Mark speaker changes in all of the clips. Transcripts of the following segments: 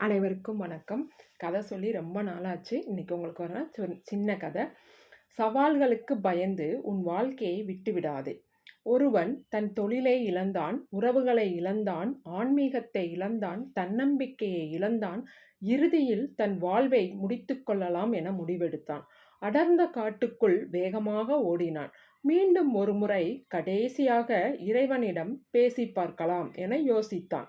Speaker 1: அனைவருக்கும் வணக்கம். கதை சொல்லி ரொம்ப நாளாச்சு. இன்றைக்கி உங்களுக்கு வர சின்ன கதை. சவால்களுக்கு பயந்து உன் வாழ்க்கையை விட்டு விடாதே. ஒருவன் தன் தொழிலை இழந்தான் உறவுகளை இழந்தான் ஆன்மீகத்தை இழந்தான் தன்னம்பிக்கையை இழந்தான் இறுதியில் தன் வாழ்வை முடித்து கொள்ளலாம் என முடிவெடுத்தான். அடர்ந்த காட்டுக்குள் வேகமாக ஓடினான். மீண்டும் ஒரு முறை கடைசியாக இறைவனிடம் பேசி பார்க்கலாம் என யோசித்தான்.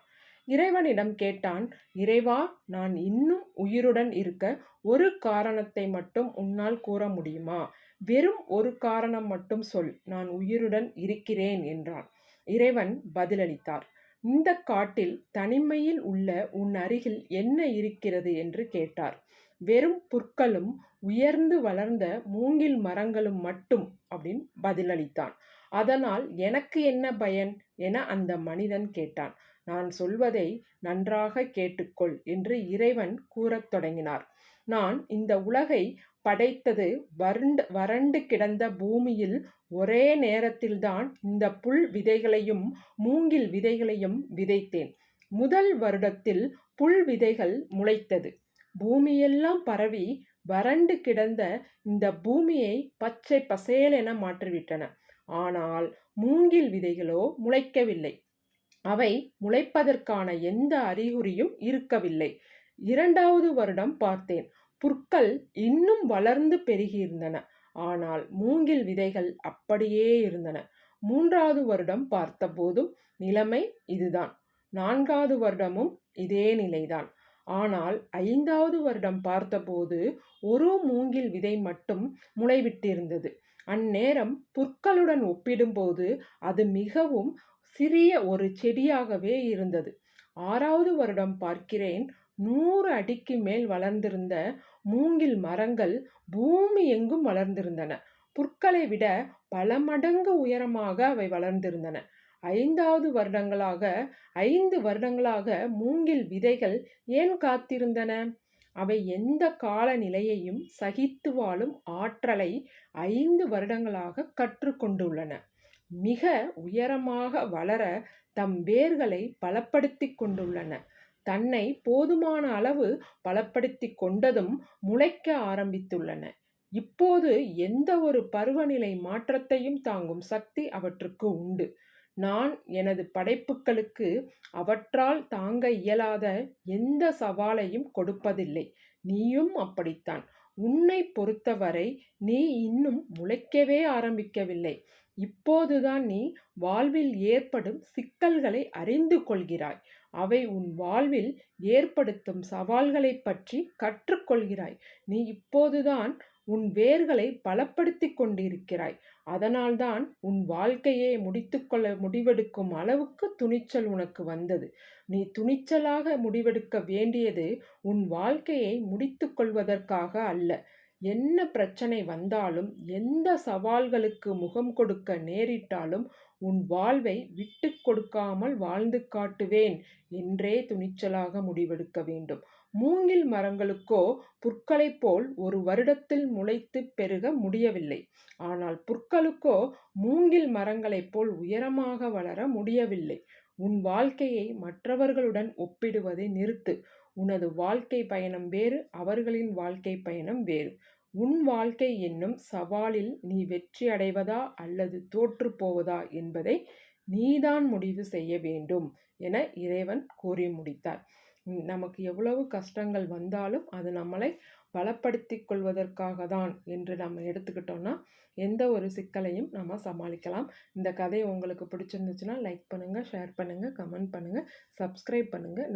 Speaker 1: இறைவனிடம் கேட்டான் இறைவா நான் இன்னும் உயிருடன் இருக்க ஒரு காரணத்தை மட்டும் உன்னால் கூற முடியுமா? வெறும் ஒரு காரணம் மட்டும் சொல் நான் உயிருடன் இருக்கிறேன் என்றான். இறைவன் பதிலளித்தார் இந்த காட்டில் தனிமையில் உள்ள உன் அருகில் என்ன இருக்கிறது? என்று கேட்டார். வெறும் புற்களும் உயர்ந்து வளர்ந்த மூங்கில் மரங்களும் மட்டும் அப்படின்னு பதிலளித்தான். அதனால் எனக்கு என்ன பயன்? என அந்த மனிதன் கேட்டான். நான் சொல்வதை நன்றாக கேட்டுக்கொள் என்று இறைவன் கூறத் தொடங்கினார். நான் இந்த உலகை படைத்தது வறண்டு வறண்டு கிடந்த பூமியில் ஒரே நேரத்தில்தான் இந்த புல் விதைகளையும் மூங்கில் விதைகளையும் விதைத்தேன். முதல் வருடத்தில் புல் விதைகள் முளைத்தது. பூமியெல்லாம் பரவி வறண்டு கிடந்த இந்த பூமியை பச்சை பசேல் என மாற்றிவிட்டன. ஆனால் மூங்கில் விதைகளோ முளைக்கவில்லை. அவை முளைப்பதற்கான எந்த அறிகுறியும் இருக்கவில்லை. இரண்டாவது வருடம் பார்த்தேன். புற்கள் இன்னும் வளர்ந்து பெருகியிருந்தன. ஆனால் மூங்கில் விதைகள் அப்படியே இருந்தன. மூன்றாவது வருடம் பார்த்தபோதும் நிலைமை இதுதான். நான்காவது வருடமும் இதே நிலைதான். ஆனால் ஐந்தாவது வருடம் பார்த்தபோது ஒரு மூங்கில் விதை மட்டும் முளைவிட்டிருந்தது. அந்நேரம் புற்களுடன் ஒப்பிடும்போது அது மிகவும் சிறிய ஒரு செடியாகவே இருந்தது. ஆறாவது வருடம் பார்க்கிறேன். நூறு அடிக்கு மேல் வளர்ந்திருந்த மூங்கில் மரங்கள் பூமி எங்கும் வளர்ந்திருந்தன. புற்களை விட பல மடங்கு உயரமாக அவை வளர்ந்திருந்தன. ஐந்தாவது வருடங்களாக ஐந்து வருடங்களாக மூங்கில் விதைகள் ஏன் காத்திருந்தன? அவை எந்த காலநிலையையும் சகித்து வாழும் ஆற்றலை ஐந்து வருடங்களாக கற்றுக்கொண்டுள்ளன. மிக உயரமாக வளர தம் வேர்களை பலப்படுத்தி கொண்டுள்ளன. தன்னை போதுமான அளவு பலப்படுத்தி கொண்டதும் முளைக்க ஆரம்பித்துள்ளன. இப்போது எந்த ஒரு பருவநிலை மாற்றத்தையும் தாங்கும் சக்தி அவற்றுக்கு உண்டு. நான் எனது படைப்புகளுக்கு அவற்றால் தாங்க இயலாத எந்த சவாலையும் கொடுப்பதில்லை. நீயும் அப்படித்தான். உன்னை பொறுத்தவரை நீ இன்னும் முளைக்கவே ஆரம்பிக்கவில்லை. இப்போதுதான் நீ வாழ்வில் ஏற்படும் சிக்கல்களை அறிந்து கொள்கிறாய். அவை உன் வாழ்வில் ஏற்படுத்தும் சவால்களை பற்றி கற்றுக்கொள்கிறாய். நீ இப்போதுதான் உன் வேர்களை பலப்படுத்தி கொண்டிருக்கிறாய். அதனால்தான் உன் வாழ்க்கையை முடித்துக்கொள்ள முடிவெடுக்கும் அளவுக்கு துணிச்சல் உனக்கு வந்தது. நீ துணிச்சலாக முடிவெடுக்க வேண்டியது உன் வாழ்க்கையை முடித்துக்கொள்வதற்காக அல்ல. என்ன பிரச்சனை வந்தாலும் எந்த சவால்களுக்கு முகம் கொடுக்க நேரிட்டாலும் உன் வாழ்வை விட்டு கொடுக்காமல் வாழ்ந்து காட்டுவேன் என்றே துணிச்சலாக முடிவெடுக்க வேண்டும். மூங்கில் மரங்களுக்கோ புற்களைப் போல் ஒரு வருடத்தில் முளைத்து பெருக முடியவில்லை. ஆனால் புற்களுக்கோ மூங்கில் மரங்களைப் போல் உயரமாக வளர முடியவில்லை. உன் வாழ்க்கையை மற்றவர்களுடன் ஒப்பிடுவதை நிறுத்து. உனது வாழ்க்கை பயணம் வேறு அவர்களின் வாழ்க்கை பயணம் வேறு. உன் வாழ்க்கை என்னும் சவாலில் நீ வெற்றி அடைவதா அல்லது தோற்று போவதா என்பதை நீதான் முடிவு செய்ய வேண்டும் என இறைவன் கூறி முடித்தார். நமக்கு எவ்வளவு கஷ்டங்கள் வந்தாலும் அது நம்மளை பலப்படுத்தி கொள்வதற்காக தான் என்று நம்ம எடுத்துக்கிட்டோம்னா எந்த ஒரு சிக்கலையும் நம்ம சமாளிக்கலாம். இந்த கதை உங்களுக்கு பிடிச்சிருந்துச்சுன்னா லைக் பண்ணுங்கள் ஷேர் பண்ணுங்கள் கமெண்ட் பண்ணுங்கள் சப்ஸ்கிரைப் பண்ணுங்கள்